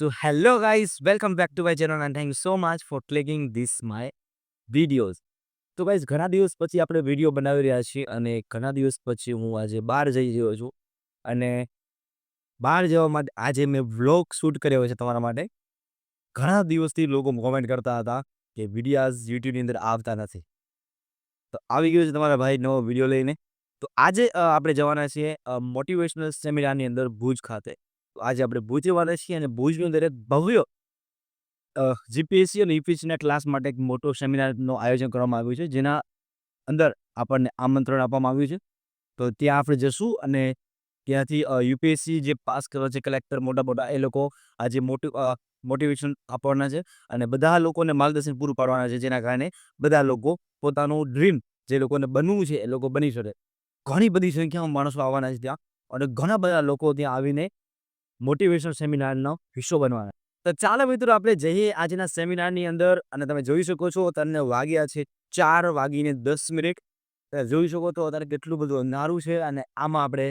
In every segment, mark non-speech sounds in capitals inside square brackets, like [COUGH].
So hello guys, welcome back to my channel and thank you so much for clicking this my. તો guys ઘણા દિવસ પછી આપણે video બનાવી રહ્યા છીએ અને ઘણા દિવસ પછી હું આજે બહાર જઈ રહ્યો છું. અને બહાર જવા માટે આજે મેં વ્લોગ શૂટ કર્યો છે તમારા માટે. ઘણા દિવસથી લોકો કોમેન્ટ કરતા હતા કે વિડીયાઝ યુટ્યુબની અંદર આવતા નથી. તો આવી ગયો છે તમારા ભાઈ નવો વીડિયો લઈને. તો આજે આપણે જવાના છીએ મોટિવેશનલ સેમિનારની અંદર ભુજ ખાતે. આજે આપણે ભુજ જવાના છીએ અને ભુજની અંદર એક ભવ્ય જીપીએસસી અને યુપીએસસીના ક્લાસ માટે એક મોટો સેમિનારનું આયોજન કરવામાં આવ્યું છે, જેના અંદર આપણને આમંત્રણ આપવામાં આવ્યું છે. તો ત્યાં આપણે જશું અને ત્યાંથી યુપીએસસી જે પાસ કરવા છે કલેક્ટર મોટા મોટા, એ લોકો આજે મોટી મોટિવેશન આપવાના છે અને બધા લોકોને માર્ગદર્શન પૂરું પાડવાના છે, જેના કારણે બધા લોકો પોતાનું ડ્રીમ જે લોકોને બનવું છે, એ લોકો બની શકે. ઘણી બધી સંખ્યામાં માણસો આવવાના છે ત્યાં અને ઘણા બધા લોકો ત્યાં આવીને મોટિવેશન સેમિનારનો હિસ્સો બનવાના. તો ચાલો મિત્રો, આપણે જઈએ આજના સેમિનારની અંદર અને તમે જોઈ શકો છો, તમને વાગ્યા છે ચાર વાગીને દસ મિનિટ. તમે જોઈ શકો તો અત્યારે કેટલું બધું અંધારું છે અને આમાં આપણે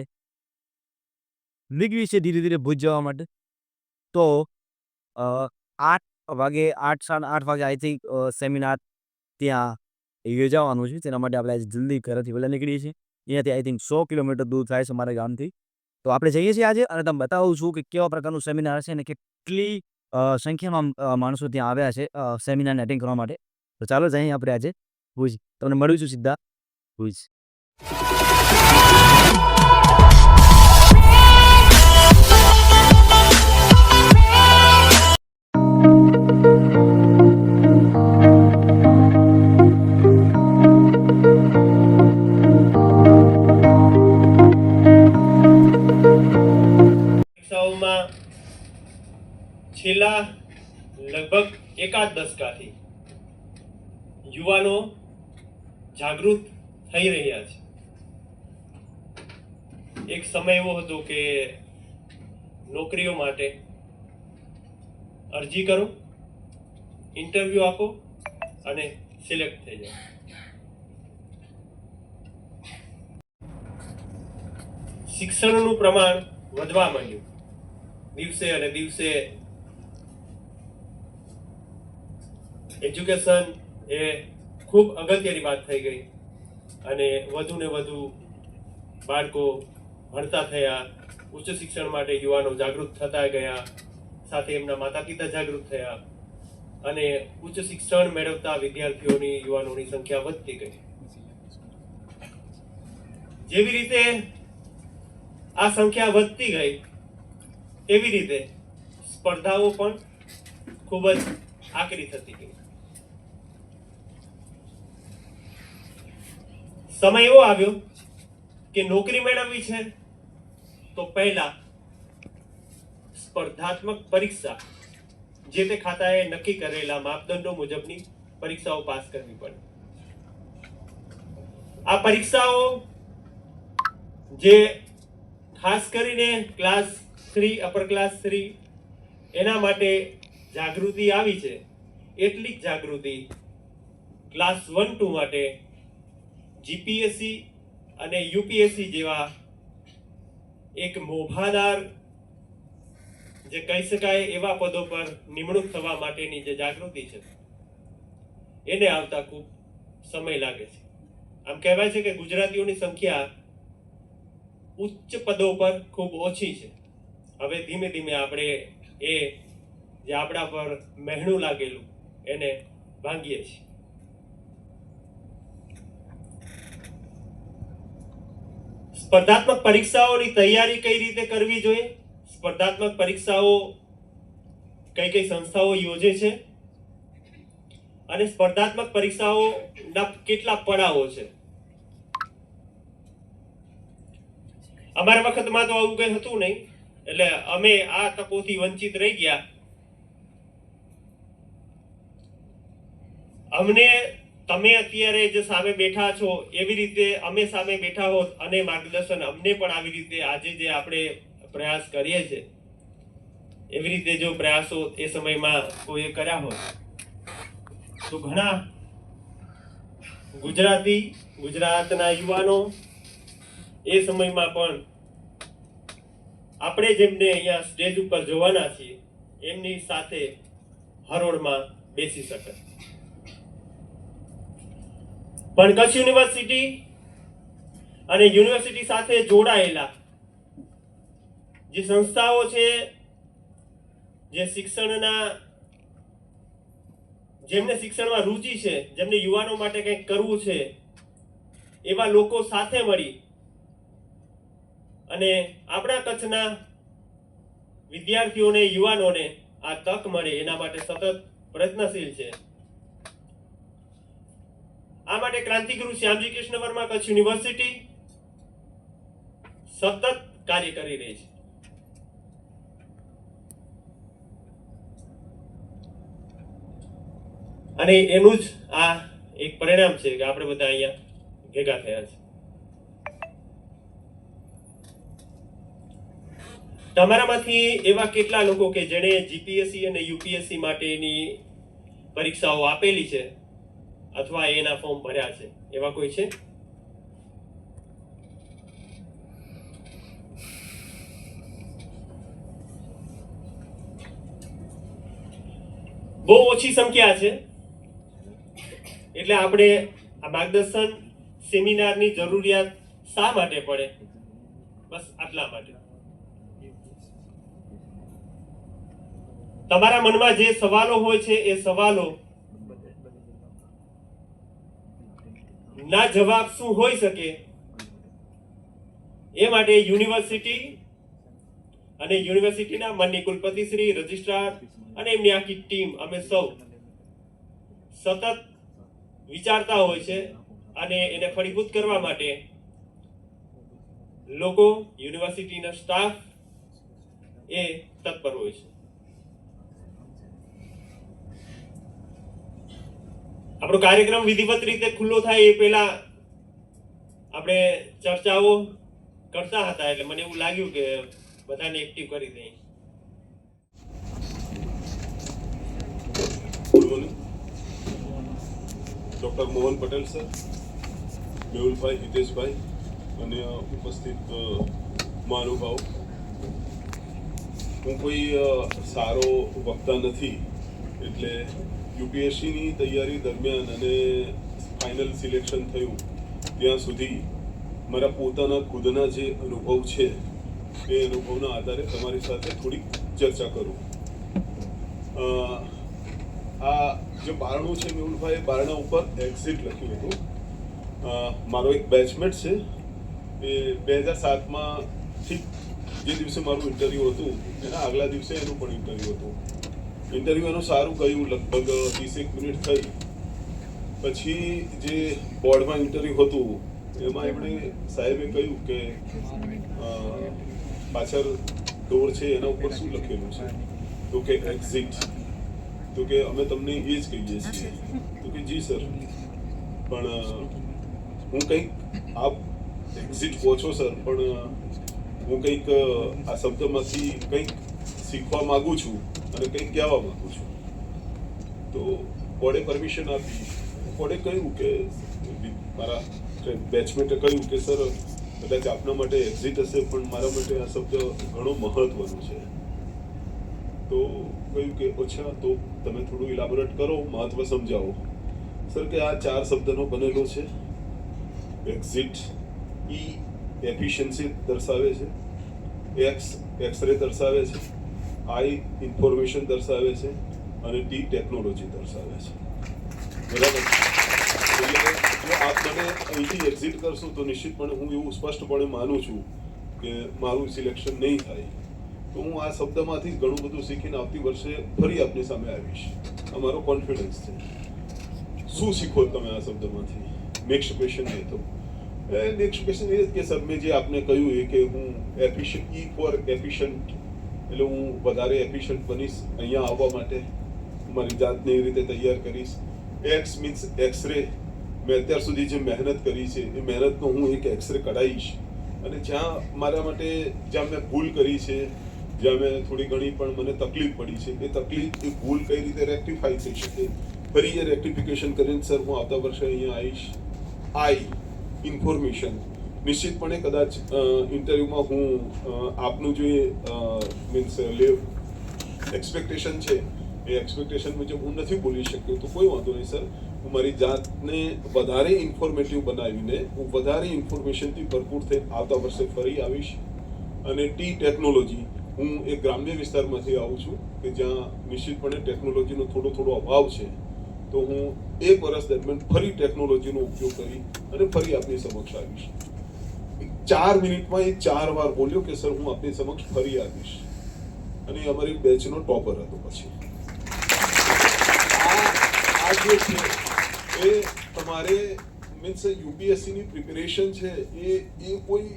નીકળી છે ધીરે ધીરે ભૂજ જવા માટે. તો આઠ વાગે, આઠ સાડા આઠ વાગે આઈ થિંક સેમિનાર ત્યાં યોજાવાનું છે. તેના માટે આપણે જલ્દી ઘરેથી વહેલા નીકળીએ છીએ. અહીંયાથી આઈ થિંક સો કિલોમીટર દૂર થાય છે મારા ગામથી. તો આપણે જઈએ છીએ આજે અને તમને બતાવું છું કે કેવા પ્રકારનું સેમિનાર છે અને કેટલી સંખ્યામાં માણસો ત્યાં આવ્યા છે સેમિનારને અટેન્ડ કરવા માટે. તો ચાલો જઈએ આપણે આજે. ભુજ. તમને મળું છું સીધા. ભુજ. છેલ્લા લગભગ એકાદ દશકાથી યુવાનો જાગૃત થઈ રહ્યા છે. એક સમય એવો હતો કે નોકરીઓ માટે અરજી કરો, ઇન્ટરવ્યૂ આપો અને સિલેક્ટ થઈ જાઓ. શિક્ષણનું પ્રમાણ વધવા માંડ્યું. દિવસે અને દિવસે એજ્યુકેશન એ ખૂબ અગત્યની વાત થઈ ગઈ. અને વધુ ને વધુ બાળકો ભણતા થયા, ઉચ્ચ શિક્ષણ માટે યુવાનો જાગૃત થતા ગયા, સાથે એમના માતા પિતા જાગૃત થયા અને ઉચ્ચ શિક્ષણ મેળવતા વિદ્યાર્થીઓની યુવાનોની સંખ્યા વધતી ગઈ. જેવી રીતે આ સંખ્યા વધતી ગઈ, એવી રીતે સ્પર્ધાઓ પણ ખૂબ જ આકરી થતી ગઈ. સમય એવો આવ્યો કે નોકરી મેળવવી છે તો પહેલા સ્પર્ધાત્મક પરીક્ષા જે તે ખાતાએ નક્કી કરેલા માપદંડો મુજબની પરીક્ષાઓ પાસ કરવી પડે. આ પરીક્ષાઓ જે ખાસ કરીને class three, upper class three, એના માટે જાગૃતિ આવી છે, એટલી જ જાગૃતિ ક્લાસ વન ટુ માટે જીપીએસસી અને યુપીએસસી જેવા એક મોભાદાર, જે કહી શકાય એવા પદો પર નિમણૂક થવા માટેની જે જાગૃતિ છે, એને આવતા ખૂબ સમય લાગે છે. આમ કહેવાય છે કે ગુજરાતીઓની સંખ્યા ઉચ્ચ પદો પર ખૂબ ઓછી છે. હવે ધીમે ધીમે આપણે એ જે આપણા પર મહેણું લાગેલું, એને ભાંગીએ છીએ. સ્પર્ધાત્મક પરીક્ષાઓની તૈયારી કઈ રીતે કરવી જોઈએ? સ્પર્ધાત્મક પરીક્ષાઓ કઈ કઈ સંસ્થાઓ યોજે છે? અને સ્પર્ધાત્મક પરીક્ષાઓના કેટલા પડાવો છે? અમારા વખતમાં તો આવું કઈ હતું નહીં. એટલે અમે આ તકોથી વંચિત રહી ગયા. અમને તમે અત્યારે જે સામે બેઠા છો, એવી રીતે અમે સામે બેઠા હોત અને માર્ગદર્શન અમને પણ આવી રીતે આજે જે આપણે પ્રયાસ કરીએ છીએ, એવી રીતે જો પ્રયાસો એ સમયમાં કોઈએ કર્યા હોત તો ઘણા ગુજરાતી, ગુજરાતના યુવાનો એ સમયમાં પણ આપણે જેમને અહીંયા સ્ટેજ ઉપર જોવાના છીએ, એમની સાથે હરોળમાં બેસી શકે. પણ કચ્છ યુનિવર્સિટી અને યુનિવર્સિટી સાથે જોડાયેલા જે સંસ્થાઓ છે, જે શિક્ષણના, જેમને શિક્ષણમાં રુચિ છે, જેમને યુવાનો માટે કંઈક કરવું છે, એવા લોકો સાથે મળી અને આપણા કચ્છના વિદ્યાર્થીઓને, યુવાનોને આ તક મળે એના માટે સતત પ્રયત્નશીલ છે. આ માટે ક્રાંતિગુરુ શ્યામજી કૃષ્ણ વર્મા કચ્છ યુનિવર્સિટી સતત કાર્ય કરી રહી છે. અને એનું જ આ એક પરિણામ છે કે આપણે બધા અહીંયા ભેગા થયા છે. તમારામાંથી એવા કેટલા લોકો કે જેણે જીપીએસસી અને યુપીએસસી માટેની પરીક્ષાઓ આપેલી છે? અથવા એના ફોર્મ ભર્યા છે. એવા કોઈ છે? બહુ ઓછી સંખ્યા છે. એટલે આપણે આ માર્ગદર્શન સેમિનારની જરૂરિયાત શા માટે પડે? બસ આટલા માટે. તમારા મનમાં જે સવાલો હોય છે એ સવાલો ના જવાબ શું હોઈ શકે? એ માટે યુનિવર્સિટી અને યુનિવર્સિટીના માનની કુલપતિ શ્રી રજિસ્ટ્રાર અને એમની આખી ટીમ, અમે સૌ સતત વિચારતા હોય છે અને એને ફળીભૂત કરવા માટે લોકો, યુનિવર્સિટીના સ્ટાફ એ તત્પર હોય છે. આપણો કાર્યક્રમ વિધિવત રીતે ખુલ્લો થાય એ પહેલા આપણે ચર્ચાઓ કરતા હતા એટલે મને એવું લાગ્યું કે બધાને એક્ટિવ કરી દઈએ. ડૉક્ટર મોહન પટેલ સર, મેહુલભાઈ, હિતેશભાઈ અને ઉપસ્થિત મહાનુભાવ હું કોઈ સારો વક્તા નથી, એટલે યુપીએસસીની તૈયારી દરમિયાન અને ફાઇનલ સિલેક્શન થયું, ત્યાં સુધી મારા પોતાના ખુદના જે અનુભવ છે, એ અનુભવના આધારે તમારી સાથે થોડીક ચર્ચા કરું. આ જે બારણું છે મેહુલભાઈ બારણા ઉપર એક્ઝિટ લખ્યું હતું. મારો એક બેચમેટ છે, એ બે હજાર સાતમાં ઠીક જે દિવસે મારું ઇન્ટરવ્યૂ હતું, એના આગલા દિવસે એનું પણ ઇન્ટરવ્યૂ હતું. ઇન્ટરવ્યૂ એનું સારું ગયું લગભગ ત્રીસેક મિનિટ થઈ. પછી જે બોર્ડમાં ઇન્ટરવ્યૂ હતું, એમાં એમણે સાહેબે કહ્યું કે પાછળ ડોર છે, એના ઉપર શું લખેલું છે? તો કે એક્ઝિટ તો કે અમે તમને એ જ કહીએ છીએ. તો કે જી સર. પણ હું કંઈક આપ એક્ઝિટ પહોંચો, સર. પણ હું કંઈક આ શબ્દમાંથી કંઈક શીખવા માગું છું. અને કંઈક કહેવા માંગુ છું. તો બોર્ડે પરમિશન આપી. બોર્ડે કહ્યું કે, મારા બેચમેટે કહ્યું કે, સર, કદાચ આપના માટે એક્ઝિટ હશે, પણ મારા માટે આ શબ્દ ઘણો મહત્વનો છે. તો કહ્યું કે ઓછા તો તમે થોડું ઇલાબોરેટ કરો, મહત્વ સમજાવો. સર, કે આ ચાર શબ્દનો બનેલો છે. એક્ઝિટ ઈ એફિશિયન્સી દર્શાવે છે. એક્સ એક્સરે દર્શાવે છે. આઈ ઇન્ફોર્મેશન દર્શાવે છે અને ટી ટેકનોલોજી દર્શાવે છે. બરાબર? જો આપ મને અહીંથી એક્ઝિટ કરશો તો નિશ્ચિતપણે હું એવું સ્પષ્ટપણે માનું છું કે મારું સિલેક્શન નહીં થાય. તો હું આ શબ્દમાંથી ઘણું બધું શીખીને આવતી વર્ષે ફરી આપની સામે આવીશ. અમારો કોન્ફિડન્સ છે. શું શીખો તમે આ શબ્દમાંથી? નેક્સ્ટ ક્વેશ્ચન એ તો. નેક્સ્ટ ક્વેશ્ચન એ કે સર, મેં જે આપને કહ્યું એ કે હું એફિશિયન્ટ ઈ ફોર એફિશિયન્ટ એટલે હું વધારે એફિશિયન્ટ બનીશ અહીંયા આવવા માટે. મારી જાતને એ રીતે તૈયાર કરીશ. એક્સ મીન્સ એક્સરે મેં અત્યાર સુધી જે મહેનત કરી છે, એ મહેનતનો હું એક એક્સરે કઢાવીશ. અને જ્યાં મારા માટે જ્યાં મેં ભૂલ કરી છે, જ્યાં મેં થોડી ઘણી પણ મને તકલીફ પડી છે, એ તકલીફ, એ ભૂલ કઈ રીતે રેક્ટિફાઈ થઈ શકે? ફરી એ રેક્ટિફિકેશન કરીને, સર, હું આવતા વર્ષે અહીંયા આવીશ. આઈ ઇન્ફોર્મેશન નિશ્ચિતપણે કદાચ ઇન્ટરવ્યૂમાં હું આપનું જે મીન્સ એક્સપેક્ટેશન છે, એ એક્સપેક્ટેશન મુજબ હું નથી બોલી શક્યો, તો કોઈ વાંધો નહીં સર હું મારી જાતને વધારે ઇન્ફોર્મેટિવ બનાવીને હું વધારે ઇન્ફોર્મેશનથી ભરપૂર થઈ આવતા વર્ષે ફરી આવીશ. અને ટી ટેકનોલોજી હું એક ગ્રામ્ય વિસ્તારમાંથી આવું છું, કે જ્યાં નિશ્ચિતપણે ટેકનોલોજીનો થોડો થોડો અભાવ છે. તો હું એક વર્ષ દરમિયાન ફરી ટેકનોલોજીનો ઉપયોગ કરી અને ફરી આપની સમક્ષ આવીશ. ચાર મિનિટમાં એ ચાર વાર બોલ્યો કે, સર, હું આપની સમક્ષ ફરી આવીશ અને અમારી બેચનો ટોપર હતો પછી. આ જે છે, એ તમારે મીન્સ યુપીએસસીની પ્રિપેરેશન છે, એ એ કોઈ,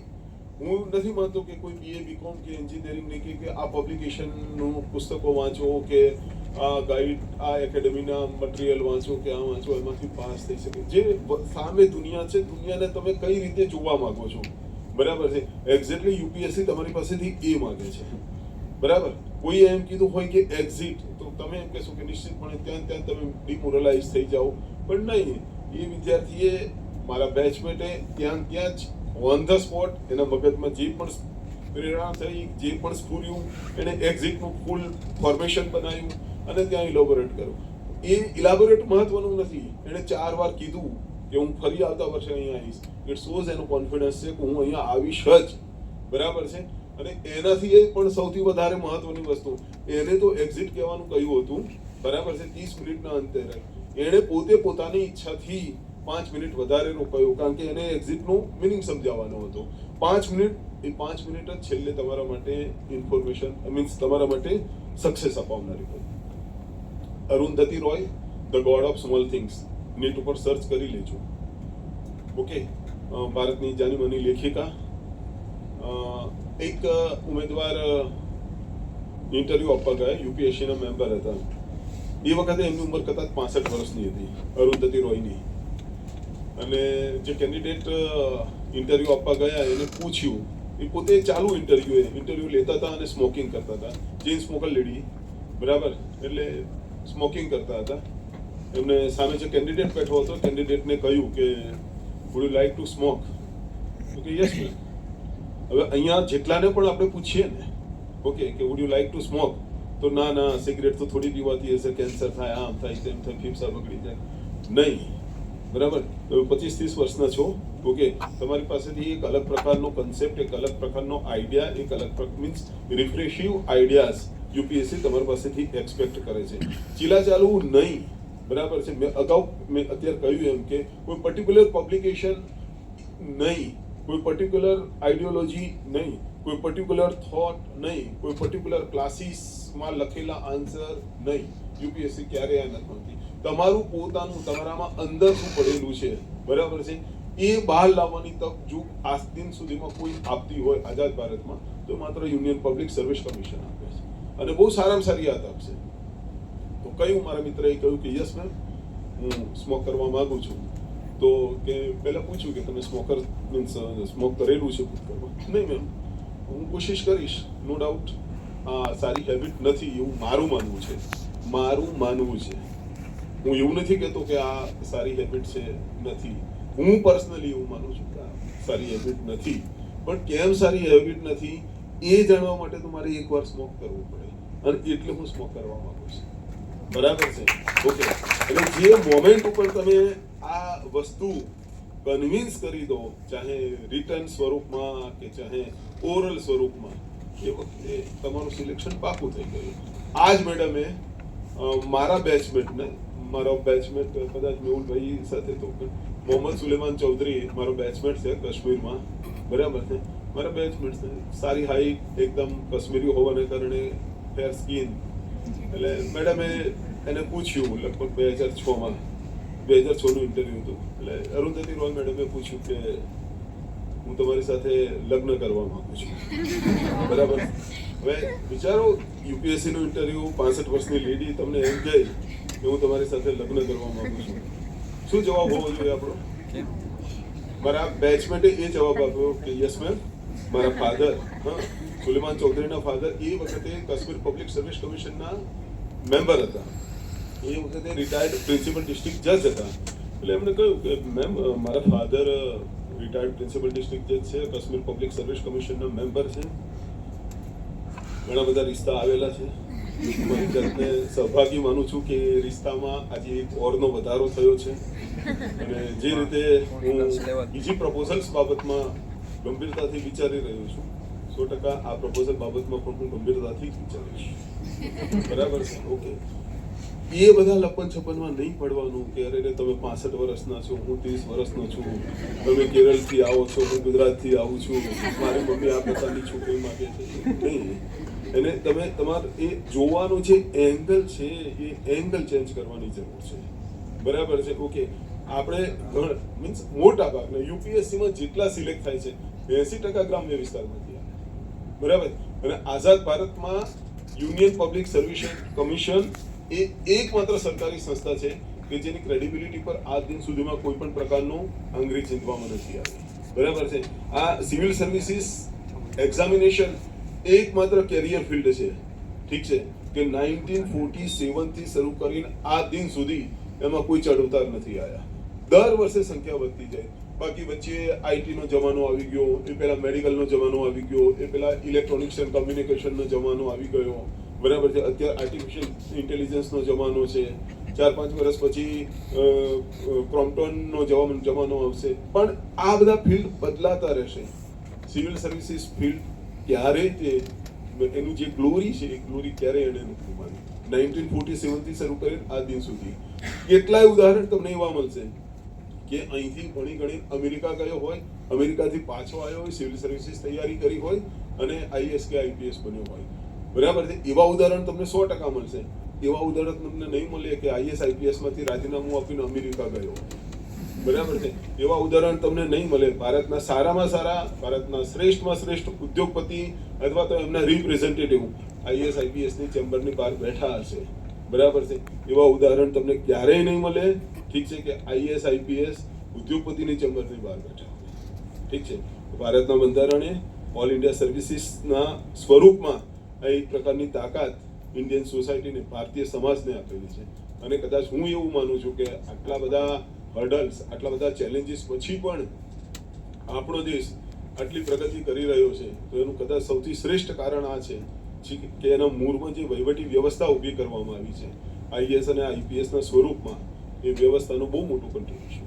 હું નથી માનતો કે કોઈ બીએ બીકોમ કે એન્જિનિયરિંગ કે કે આ પબ્લિકેશનનું પુસ્તકો વાંચો કે આ ગાઈડ આ એકેડમીના મટીરિયલ વાંચો કે આ વાંચો, એમાંથી પાસ થઈ શકે. જે સામે દુનિયા છે, દુનિયાને તમે કઈ રીતે જોવા માંગો છો? બરાબર છે. એક્ઝેક્ટલી યુપીએસસી તમારી પાસેથી એ માંગે છે. બરાબર? કોઈએ એમ કીધું હોય કે એક્ઝિટ તો તમે એમ કહેશો કે નિશ્ચિતપણે ત્યાં ત્યાં તમે ડિમોરલાઇઝ થઈ જાઓ. પણ નહીં, એ વિદ્યાર્થીએ મારા બેચમેટે ત્યાં ત્યાં જ ઓન ધ સ્પોટ એના મગજમાં જે પણ પ્રેરણા થઈ, જે પણ સ્ફૂર્યું એણે એક્ઝિટનું ફૂલ ફોર્મેશન બનાવ્યું અને ત્યાં ઇલોબોરેટ કર્યું. એ ઇલાબોરેટ મહત્વનું નથી. એણે ચાર વાર કીધું કે હું ફરી આવતા વર્ષે અહીંયા આવીશ. ઇટ શોઝ એનો કોન્ફિડન્સ છે કે હું અહીંયા આવીશ જ. બરાબર છે? અને એનાથી એ પણ સૌથી વધારે મહત્વની વસ્તુ. એને તો એક્ઝિટ કહેવાનું કહ્યું હતું. બરાબર છે? ત્રીસ મિનિટના અંતરે. એણે પોતે પોતાની ઈચ્છાથી પાંચ મિનિટ વધારે રોકાયો, કારણ કે એને એક્ઝિટનો મિનિંગ સમજાવવાનો હતો. પાંચ મિનિટ, એ પાંચ મિનિટ જ છેલ્લે તમારા માટે ઇન્ફોર્મેશન મીન્સ તમારા માટે સક્સેસ અપાવનારી હોય Arundhati Roy the God of small things net ઉપર સર્ચ કરી લેજો. ઓકે ભારતની જાની માની લેખિકા એક ઉમેદવાર ઇન્ટરવ્યુ આપવા ગયા. યુપીએસસીના મેમ્બર હતા. એ વખતે એમની ઉંમર કદાચ પાસઠ વર્ષની હતી. અરુંધતી રોયની. અને જે કેન્ડિડેટ ઇન્ટરવ્યુ આપવા ગયા, એને પૂછ્યું. એ પોતે ચાલુ ઇન્ટરવ્યુ ઇન્ટરવ્યુ લેતા હતા અને સ્મોકિંગ કરતા હતા. જેન સ્મોકર લેડી બરાબર? એટલે સ્મોકિંગ કરતા હતા. એમને સામે જે કેન્ડિડેટ બેઠો હતો કેન્ડિડેટને કહ્યું કે would you like to smoke તો કે યસ મેમ હવે અહીંયા જેટલાને પણ આપણે પૂછીએ ને ઓકે કે would you like to smoke તો ના ના સિગરેટ તો થોડી પીવાતી હશે કેન્સર થાય, આમ થાય, તેમ થાય, ફેફસા બગડી જાય. નહીં. બરાબર? તમે પચીસ ત્રીસ વર્ષના છો ઓકે તમારી પાસેથી એક અલગ પ્રકારનો કન્સેપ્ટ એક અલગ પ્રકારનો આઈડિયા એક અલગ મીન્સ રિફ્રેશિવ આઈડિયાઝ યુપીએસસી તમારી પાસેથી એક્સપેક્ટ કરે છે. ચીલા ચાલવું નહીં. બરાબર છે. મેં અગાઉ મેં અત્યારે કહ્યું એમ કે કોઈ પર્ટિક્યુલર પબ્લિકેશન નહીં, કોઈ પર્ટિક્યુલર આઈડિયોલોજી નહીં, કોઈ પર્ટિક્યુલર થોટ નહીં, કોઈ પર્ટિક્યુલર ક્લાસીસમાં લખેલા આન્સર નહીં. યુપીએસસી ક્યારેય આ નથી તમારું પોતાનું, તમારામાં અંદર શું પડેલું છે? બરાબર છે? એ બહાર લાવવાની તક જો આજ દિન સુધીમાં કોઈ આપતી હોય, આઝાદ ભારતમાં, તો માત્ર યુનિયન પબ્લિક સર્વિસ કમિશન આપે છે. અને બહુ સારામાં સારી યાદ આપશે તો કયું મારા મિત્રએ કહ્યું કે યસ મેમ હું સ્મોક કરવા માગું છું. તો કે પહેલાં પૂછ્યું કે, તમે સ્મોકર મીન્સ સ્મોક કરેલું છે? નહીં મેમ હું કોશિશ કરીશ નો ડાઉટ આ સારી હેબિટ નથી, એવું મારું માનવું છે. મારું માનવું છે. હું એવું નથી કહેતો કે આ સારી હેબિટ છે નથી. હું પર્સનલી એવું માનું છું કે આ સારી હેબિટ નથી. પણ કેમ સારી હેબિટ નથી, એ જાણવા માટે તો મારે એકવાર સ્મોક કરવું પડે. અને એટલે હું સ્મોક કરવા માંગુ છું. બરાબર છે. ઓકે. એટલે જે મોમેન્ટ ઉપર તમે આ વસ્તુ કન્વિન્સ કરી દો, ચાહે રિટર્ન સ્વરૂપમાં કે ચાહે ઓરલ સ્વરૂપમાં, એ વખતે તમારું સિલેક્શન પાકું થઈ ગયું. આજ મેડમે મારા બેચમેટને મારો બેચમેટ કદાચ મેહુલભાઈ સાથે તો મોહમ્મદ સુલેમાન ચૌધરી, મારો બેચમેટ છે કાશ્મીરમાં, બરાબર છે. મારા બેચમેટ છે સારી હાઈટ એકદમ કાશ્મીરી હોવાને કારણે ફેર સ્કિન એટલે મેડમે એને પૂછ્યું લગભગ બે હજાર છમાં બે હજાર છનું ઇન્ટરવ્યુ હતું. એટલે અરુંધતી રોય મેડમે પૂછ્યું કે હું તમારી સાથે લગ્ન કરવા માંગુ છું. [LAUGHS] બરાબર? હવે વિચારો યુપીએસસી નું ઇન્ટરવ્યુ પાસઠ વર્ષની લેડી તમને એમ કહે કે હું તમારી સાથે લગ્ન કરવા માંગુ છું. શું જવાબ હોવો જોઈએ આપણો? મારા બેચમેટે એ જવાબ આપ્યો કે યસ મેમ મારા ફાધર હા સુલેમાન ચૌધરીના ફાધર એ વખતે કાશ્મીર પબ્લિક સર્વિસ કમિશનના મેમ્બર હતા. એ વખતે રિટાયર્ડ પ્રિન્સિપલ ડિસ્ટ્રિક્ટ જજ હતા. એટલે એમણે કહ્યું કે, મેમ મારા ફાધર રિટાયર્ડ પ્રિન્સિપલ ડિસ્ટ્રિક્ટ જજ છે, કાશ્મીર પબ્લિક સર્વિસ કમિશનના મેમ્બર છે. ઘણા બધા રિશ્તા આવેલા છે. મારી જાતને સૌભાગ્ય માનું છું કે રિશ્તામાં આજે એક ઓરનો વધારો થયો છે. અને જે રીતે હું બીજી પ્રપોઝલ્સ બાબતમાં ગંભીરતાથી વિચારી રહ્યો છું, સો ટકા આ પ્રપોઝલ બાબતમાં પણ હું ગંભીરતાથી જ વિચારીશ. બરાબર છે, ઓકે. એ બધા લપન છપનમાં નહીં પડવાનું કે અરે તમે પાસઠ વર્ષના છો, હું ત્રીસ વર્ષનો છું, તમે કેરળથી આવો છો, હું ગુજરાતથી આવું છું, મારી મમ્મી આ પ્રકારની છોકરી માગે છે. નહીં. એને તમે, તમારે એ જોવાનો જે એંગલ છે, એ એંગલ ચેન્જ કરવાની જરૂર છે. બરાબર છે, ઓકે. આપણે મીન્સ મોટા ભાગના યુપીએસસીમાં જેટલા સિલેક્ટ થાય છે, એસી ટકા ગ્રામ્ય વિસ્તારમાંથી બરાબર? અને આઝાદ ભારતમાં યુનિયન પબ્લિક સર્વિસ કમિશન એ એકમાત્ર સરકારી સંસ્થા છે કે જેની ક્રેડિબિલિટી પર આજ દિન સુધીમાં કોઈ પણ પ્રકારનું અંગ્રેજ ચિંતવામાં નથી આવી બરાબર છે? આ સિવિલ સર્વિસીસ એક્ઝામિનેશન એકમાત્ર કેરિયર ફિલ્ડ છે. ઠીક છે? કે નાઇન્ટીન ફોર્ટી સેવનથી શરૂ કરીને આ દિન સુધી એમાં કોઈ ચઢ ઉતાર નથી આવ્યા દર વર્ષે સંખ્યા વધતી જાય. બાકી વચ્ચે આઈટીનો જમાનો આવી ગયો, એ પહેલાં મેડિકલનો જમાનો આવી ગયો, એ પહેલાં ઇલેક્ટ્રોનિક્સ એન્ડ કમ્યુનિકેશનનો જમાનો આવી ગયો. બરાબર છે? અત્યારે આર્ટિફિશિયલ ઇન્ટેલિજન્સનો જમાનો છે. ચાર પાંચ વર્ષ પછી ક્રોમ્પટોન નો જમાનો આવશે. પણ આ બધા ફિલ્ડ બદલાતા રહેશે. સિવિલ સર્વિસીસ ફિલ્ડ ક્યારેય તે, એનું જે ગ્લોરી છે, એ ગ્લોરી ક્યારેય એને નથી માની નાઇન્ટીન ફોર્ટી સેવનથી શરૂ કરીને આ દિન સુધી. કેટલાય ઉદાહરણ તમને એવા મળશે. કે અહીંથી ભણી ગણી અમેરિકા ગયો હોય, અમેરિકાથી પાછો આવ્યો હોય, સિવિલ સર્વિસીસ તૈયારી કરી હોય અને આઈએસ કે આઈપીએસ બન્યો હોય. બરાબર છે? એવા ઉદાહરણ તમને સો ટકા મળશે. એવા ઉદાહરણ તમને નહીં મળે કે આઈએસ આઈપીએસમાંથી રાજીનામું આપીને અમેરિકા ગયો બરાબર છે? એવા ઉદાહરણ તમને નહીં મળે. ભારતના સારામાં સારા, ભારતના શ્રેષ્ઠમાં શ્રેષ્ઠ ઉદ્યોગપતિ અથવા તો એમના રિપ્રેઝેન્ટેટિવ આઈએસ આઈપીએસની ચેમ્બરની બહાર બેઠા હશે. બરાબર છે? એવા ઉદાહરણ તમને ક્યારેય નહીં મળે. ઠીક છે કે આઈએસ આઈપીએસ ઉદ્યોગપતિની ચેમ્બરની બહાર બેઠા. ઠીક છે? ભારતના બંધારણે ઓલ ઇન્ડિયા સર્વિસીસના સ્વરૂપમાં એક પ્રકારની તાકાત ઇન્ડિયન સોસાયટીને ભારતીય સમાજને આપેલી છે. અને કદાચ હું એવું માનું છું કે આટલા બધા હર્ડલ્સ આટલા બધા ચેલેન્જીસ પછી પણ આપણો દેશ આટલી પ્રગતિ કરી રહ્યો છે, તો એનું કદાચ સૌથી શ્રેષ્ઠ કારણ આ છે કે એના મૂળમાં જે વહીવટી વ્યવસ્થા ઊભી કરવામાં આવી છે આઈએસ અને આઈપીએસના સ્વરૂપમાં. એ વ્યવસ્થાનું બહુ મોટું કન્ટ્રીબ્યુશન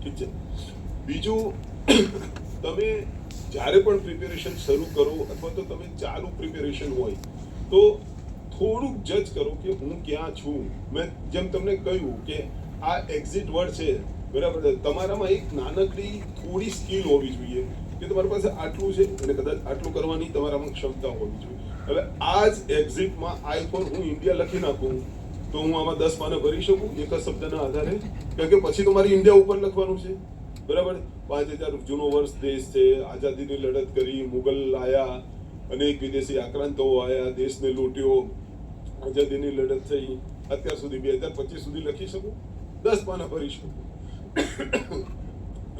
ઠીક છે? બીજું, તમે જ્યારે પણ પ્રિપેરેશન શરૂ કરો અથવા તો તમે ચાલુ પ્રિપેરેશન હોય, તો થોડુંક જજ કરો કે હું ક્યાં છું. મેં જેમ તમને કહ્યું કે આ એક્ઝિટ વર્ડ છે, બરાબર? તમારામાં એક નાનકડી થોડી સ્કિલ હોવી જોઈએ કે તમારી પાસે આટલું છે અને કદાચ આટલું કરવાની તમારામાં ક્ષમતા હોવી જોઈએ. હવે આ જ એક્ઝિટમાં આઈ ફોર હું ઇન્ડિયા લખી નાખું. તો હું આમાં દસ પાના ભરી શકું? એક જ શબ્દના આધારે? કારણ કે પછી તો મારી ઇન્ડિયા ઉપર લખવાનું છે. બરાબર? પાંચ હજાર જૂનો વર્ષ દેશ છે, આઝાદીની લડત કરી, મુગલ આયા, અનેક વિદેશી આક્રાંતો આયા, દેશને લૂંટ્યો, આઝાદીની લડત થઈ. અત્યાર સુધી બે હજાર પચીસ સુધી લખી શકું? દસ પાના ભરી શકું.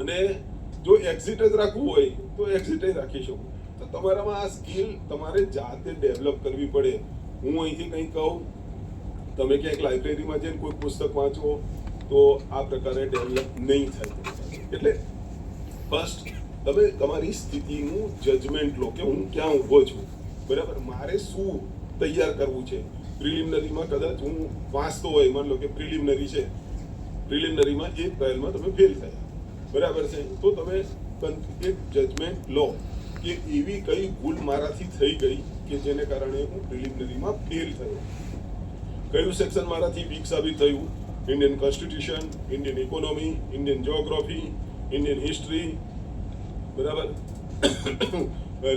અને જો એક્ઝિટ જ રાખવું હોય, તો એક્ઝિટ જ રાખી શકું. તો તમારામાં આ સ્કિલ તમારે જાતે ડેવલપ કરવી પડે. હું અહીંથી કંઈ કહું તમે ક્યાંક લાઇબ્રેરીમાં જઈને કોઈ પુસ્તક વાંચો તો આ પ્રકારે ડેવલપ નહીં થાય. એટલે ફર્સ્ટ તમે તમારી સ્થિતિનું જજમેન્ટ લો કે હું ક્યાં ઊભો છું. બરાબર? મારે શું તૈયાર કરવું છે? પ્રિલિમિનરીમાં કદાચ હું વાંચતો હોય, માન લો કે પ્રિલિમિનરી છે. પ્રિલિમિનરીમાં એક ટ્રાયલમાં તમે ફેલ થયા. બરાબર છે? તો તમે એક જજમેન્ટ લો કે એવી કઈ ભૂલ મારાથી થઈ ગઈ કે જેને કારણે હું પ્રિલિમિનરીમાં ફેલ થયો. કયું સેક્શન મારાથી વીક સાબિત થયું? Indian constitution Indian economy Indian geography Indian history બરાબર?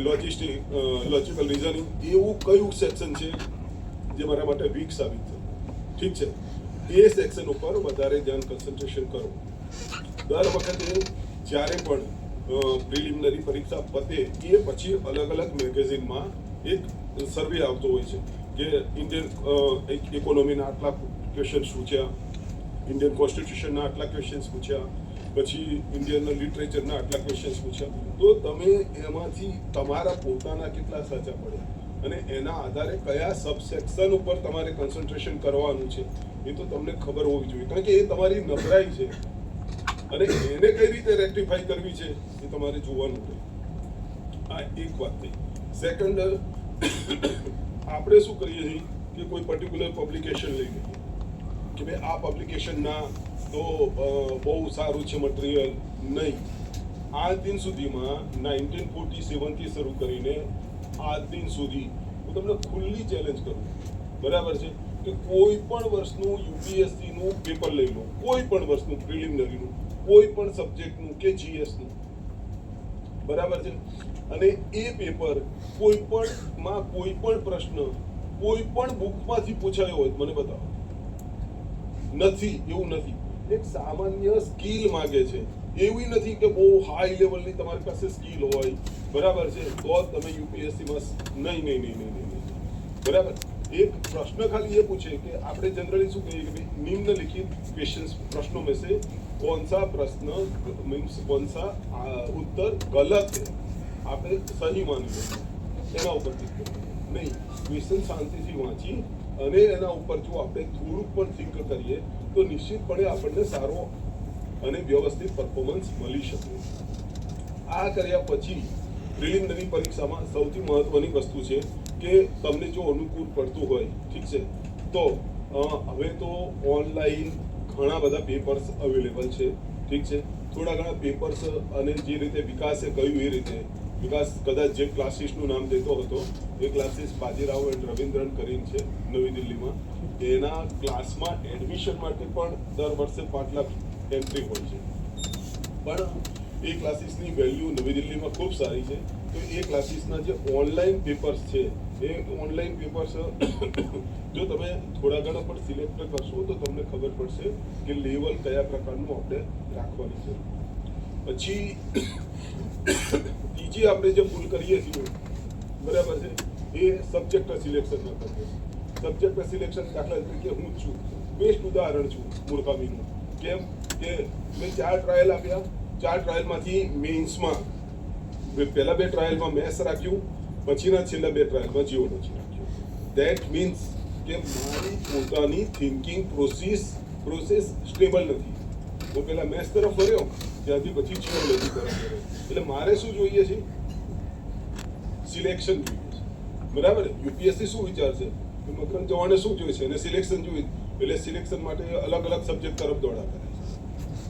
લોજિસ્ટિક લોજિકલ રિઝનિંગ એવું કયું સેક્શન છે જે મારા માટે વીક સાબિત થયું? ઠીક છે. એ સેક્શન ઉપર વધારે ધ્યાન કન્સન્ટ્રેશન કરો. દર વખતે જ્યારે પણ પ્રિલિમિનરી પરીક્ષા પતે, એ પછી અલગ અલગ મેગેઝિનમાં એક સર્વે આવતો હોય છે. કે ઇન્ડિયન ઇકોનોમીના આટલા ક્વેશ્ચન પૂછ્યા ઇન્ડિયન કોન્સ્ટિટ્યુશનના આટલા ક્વેશ્ચન્સ પૂછ્યા, પછી ઇન્ડિયન લિટરેચરના આટલા ક્વેશ્ચન્સ પૂછ્યા. તો તમે એમાંથી તમારા પોતાના કેટલા સાચા પડ્યા? અને એના આધારે કયા સબસેક્શન ઉપર તમારે કન્સન્ટ્રેશન કરવાનું છે? એ તો તમને ખબર હોવી જોઈએ. કારણ કે એ તમારી નબળાઈ છે. અને એને કઈ રીતે રેક્ટિફાઈ કરવી છે? એ તમારે જોવાનું છે. આ એક વાત થઈ સેકન્ડ આપણે શું કરીએ છીએ કે કોઈ પર્ટિક્યુલર પબ્લિકેશન લઈ લઈએ? કે ભાઈ આ પબ્લિકેશનના તો બહુ સારું છે મટીરિયલ નહીં. આ દિન સુધીમાં નાઇન્ટીન ફોર્ટી સેવનથી શરૂ કરીને આ દિન સુધી હું તમને ખુલ્લી ચેલેન્જ કરું. બરાબર છે? કે કોઈ પણ વર્ષનું યુપીએસસીનું પેપર લઈ લો, કોઈ પણ વર્ષનું પ્રિલિમિનરીનું કોઈ પણ સબ્જેક્ટનું કે જીએસનું બરાબર છે? અને એ પેપર કોઈ પણ માં કોઈ પણ પ્રશ્ન, કોઈ પણ બુકમાંથી પૂછાયો હોય, મને બતાવો. નથી, એવું નથી. એક સામાન્ય સ્કિલ માંગે છે. એવી નથી કે બહુ હાઈ લેવલની તમારી પાસે સ્કિલ હોય. બરાબર છે? તો તમે યુપીએસસી માં નહીં નહીં નહીં નહીં નહીં બરાબર? એક પ્રશ્ન ખાલી એ પૂછે કે આપણે જનરલી શું કહીએ કે ભાઈ, નિમ્નલિખિત ક્વેશ્ચન્સ પ્રશ્નો મેં સે પ્રશ્ન, મીન્સ કોનસા ઉત્તર ગલત છે? આપણે સહી માની એના ઉપર નહીં ક્વેશ્ચન શાંતિથી વાંચી અને એના ઉપર જો આપણે થોડુંક પણ થિંક કરીએ, તો નિશ્ચિતપણે આપણને સારો અને વ્યવસ્થિત પરફોર્મન્સ મળી શકે. આ કર્યા પછી પ્રિલિમિનરી પરીક્ષામાં સૌથી મહત્વની વસ્તુ છે કે તમને જો અનુકૂળ પડતું હોય, ઠીક છે, તો હવે તો ઓનલાઈન ઘણા બધા પેપર્સ અવેલેબલ છે, ઠીક છે. થોડા ઘણા પેપર્સ અને જે રીતે વિકાસે કહ્યું એ રીતે વિકાસ કદાચ જે ક્લાસીસનું નામ દેતો હતો, એ ક્લાસીસ બાજીરાવ એન્ડ રવિન્દ્રન કરીને છે, નવી દિલ્હીમાં. એના ક્લાસમાં એડમિશન માટે પણ દર વર્ષે પાંચ લાખ એન્ટ્રી હોય છે. પણ એ ક્લાસીસની વેલ્યુ નવી દિલ્હીમાં ખૂબ સારી છે. તો એ ક્લાસીસના જે ઓનલાઈન પેપર્સ છે, એ ઓનલાઈન પેપર્સ [COUGHS] જો તમે થોડા ઘણા પણ સિલેક્ટ કરશો, તો તમને ખબર પડશે કે લેવલ કયા પ્રકારનું આપણે રાખવાની છે. પછી ત્રીજી આપણે જે ભૂલ કરીએ છીએ, બરાબર છે, એ સબ્જેક્ટ સિલેક્શનમાં કરીએ સબ્જેક્ટ સિલેક્શન દાખલા તરીકે હું છું. બેસ્ટ ઉદાહરણ છું, મૂર્ખામીનું. કેમ કે મેં ચાર ટ્રાયલ આપ્યા. ચાર ટ્રાયલમાંથી મેઇન્સમાં પહેલા બે ટ્રાયલમાં મેથ્સ રાખ્યું, પછીના છેલ્લા બે ટ્રાયલમાં જીઓલોજી રાખ્યું. દેટ મીન્સ કે મારી પોતાની થિંકિંગ પ્રોસેસ પ્રોસેસ સ્ટેબલ નથી. હું પહેલાં મેથ્સ તરફ ફર્યો ત્યાંથી પછી જીઓલોજી તરફ કરે. એટલે મારે શું જોઈએ છે? સિલેક્શન જોઈએ છે. બરાબર? યુપીએસસી શું વિચારશે કે મકરંદ ચૌહાણે શું જોઈએ છે? અને સિલેક્શન જોઈએ એટલે સિલેક્શન માટે અલગ અલગ સબ્જેક્ટ તરફ દોડા કરે છે.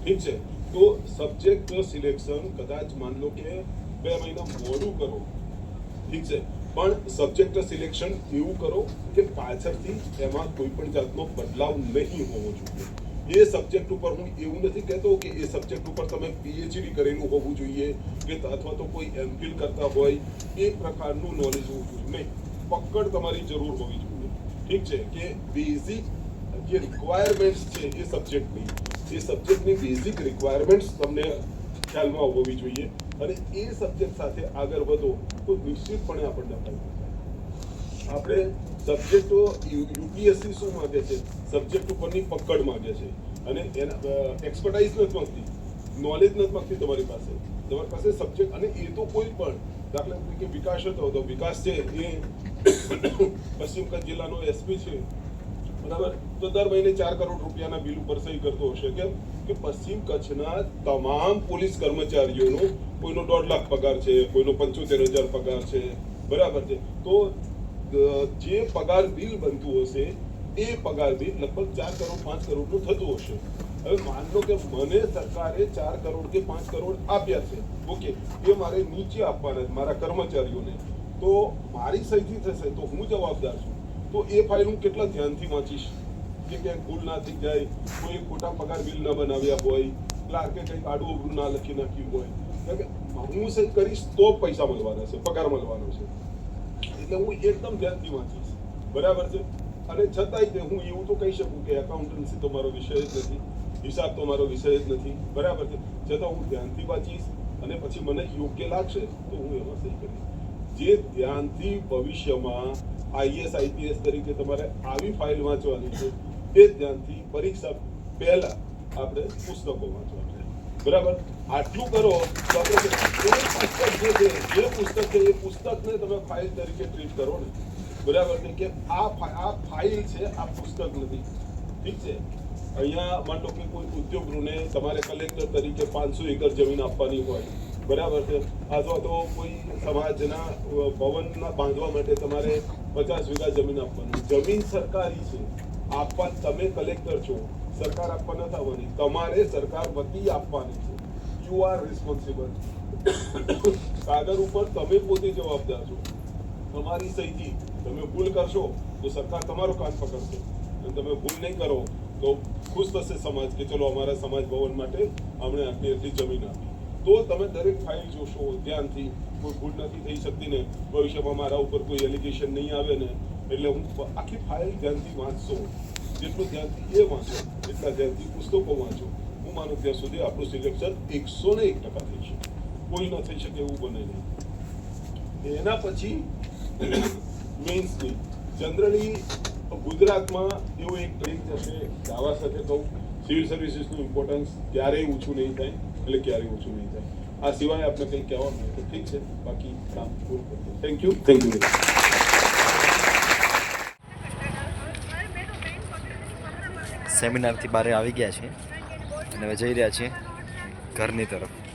ઠીક છે? તો સબ્જેક્ટ સિલેક્શન કદાચ માન લો કે બે મહિના મોડું કરો. ઠીક છે? પણ સબ્જેક્ટ સિલેક્શન એવું કરો કે પાછળથી એમાં કોઈ પણ જાતનો બદલાવ નહીં હોવો જોઈએ. એ સબ્જેક્ટ ઉપર હું એવું નથી કહેતો કે એ સબ્જેક્ટ ઉપર તમે પીએચડી કરેલું હોવું જોઈએ કે અથવા તો કોઈ એમફિલ કરતા હોય, એ પ્રકારનું નોલેજ હોવું જોઈએ. નહીં. પકડ તમારી જરૂર હોવી જોઈએ. ઠીક છે કે બેઝિક જે રિક્વાયરમેન્ટ્સ છે એ સબ્જેક્ટની એ સબ્જેક્ટની બેઝિક રિક્વાયરમેન્ટ્સ તમને ખ્યાલમાં હોવી જોઈએ અને એ સબ્જેક્ટ સાથે આગળ વધો તો નિશ્ચિતપણે આપણને આપણે સબ્જેક્ટો યુપીએસસી શું માંગે છે? સબ્જેક્ટ ઉપરની પકડ માગે છે. અને એના એક્સપર્ટાઇઝ નથી માંગતી નોલેજ નથી માંગતી તમારી પાસે. તમારી પાસે સબ્જેક્ટ, અને એ તો કોઈ પણ, દાખલા તરીકે વિકાસ હતો, તો વિકાસ છે, એ [COUGHS] પશ્ચિમ કચ્છ જિલ્લાનો એસપી છે. બરાબર? તો દર મહિને ચાર કરોડ રૂપિયાના બિલ ઉપર સહી કરતો હશે. કેમ? કે પશ્ચિમ કચ્છના તમામ પોલીસ કર્મચારીઓનો કોઈનો દોઢ લાખ પગાર છે, કોઈનો પંચોતેર હજાર પગાર છે. બરાબર છે? તો જે પગાર બિલ બનતું હશે, એ પગાર બિલ લગભગ ચાર કરોડ, પાંચ કરોડનું થતું હશે. હવે માન લો કે મને સરકારે ચાર કરોડ કે પાંચ કરોડ આપ્યા છે. ઓકે, એ મારે નીચે આપવાના મારા કર્મચારીઓને. તો મારી સહીથી થશે, તો હું જવાબદાર છું. તો એ ફાઇલ હું કેટલા ધ્યાનથી વાંચીશ? કે ક્યાંક ભૂલ ના થઈ જાય, કોઈ ખોટા પગાર બિલ ના બનાવ્યા હોય, ક્લાર્કે કંઈક આડું અવળું ના લખી નાખ્યું હોય. હું સહી કરીશ તો પૈસા મળવાના છે, પગાર મળવાનો છે. એટલે હું એકદમ ધ્યાનથી વાંચીશ. બરાબર છે? અને છતાંય હું એવું તો કહી શકું કે એકાઉન્ટન્સી તો મારો વિષય જ નથી, હિસાબ તો મારો વિષય જ નથી. બરાબર છે? છતાં હું ધ્યાનથી વાંચીશ અને પછી મને યોગ્ય લાગશે તો હું એમાં સહી કરીશ. જે ધ્યાનથી ભવિષ્યમાં આઈએસ, આઈપીએસ તરીકે તમારે આવી ફાઇલ વાંચવાની છે, તે ધ્યાનથી પરીક્ષા પહેલા આપણે પુસ્તકો વાંચવા છે બરાબર? આટલું કરો તો આપણે જે છે જે પુસ્તક છે એ પુસ્તકને તમે ફાઇલ તરીકે ટ્રીટ કરો ને. બરાબર છે કે આ આ ફાઇલ છે, આ પુસ્તક નથી ઠીક છે? અહીંયા માટે કે કોઈ ઉદ્યોગગૃહને તમારે કલેક્ટર તરીકે પાંચસો એકર જમીન આપવાની હોય. બરાબર છે? અથવા તો કોઈ સમાજના ભવનના બાંધવા માટે તમારે પચાસ વીઘા જમીન આપવાની. જમીન સરકારી છે. આપવા તમે કલેક્ટર છો. સરકાર આપવા નથી આવવાની તમારે સરકાર વતી આપવાની છે. યુ આર રિસ્પોન્સિબલ કાગળ ઉપર તમે પોતે જવાબદાર છો તમારી સહીથી તમે ભૂલ કરશો તો સરકાર તમારો કાન પકડશે અને તમે ભૂલ નહીં કરો તો ખુશ થશે સમાજ કે ચલો અમારા સમાજ ભવન માટે અમને આટલી આટલી જમીન આપી તો તમે દરેક ફાઇલ જોશો ધ્યાનથી કોઈ ભૂલ નથી થઈ શકતી ને ભવિષ્યમાં મારા ઉપર કોઈ એલિગેશન નહીં આવે ને એટલે હું આખી ફાઇલ ધ્યાનથી વાંચશો જેટલું ધ્યાનથી એ વાંચો એટલા ધ્યાનથી પુસ્તકો વાંચો માનું ત્યાં સુધી આપણું સિલેક્શન એકસો ને એક ટકા થઈ શકે. કોઈ ન થઈ શકે એવું બને નહીં. એના પછી મેન્સની જનરલી ગુજરાતમાં એવું એક ટ્રેન્ડ જશે દાવા સાથે કહું સિવિલ સર્વિસીસનું ઇમ્પોર્ટન્સ ક્યારેય ઓછું નહીં થાય એટલે ક્યારેય ઓછું નહીં થાય. આ સિવાય આપણે કંઈ કહેવાનું હોય તો ઠીક છે બાકી કામ પૂરું કરજો થેન્ક યુ થેન્ક યુ સેમિનારથી બહાર આવી ગયા છે અને હવે જઈ રહ્યા છીએ ઘરની તરફ.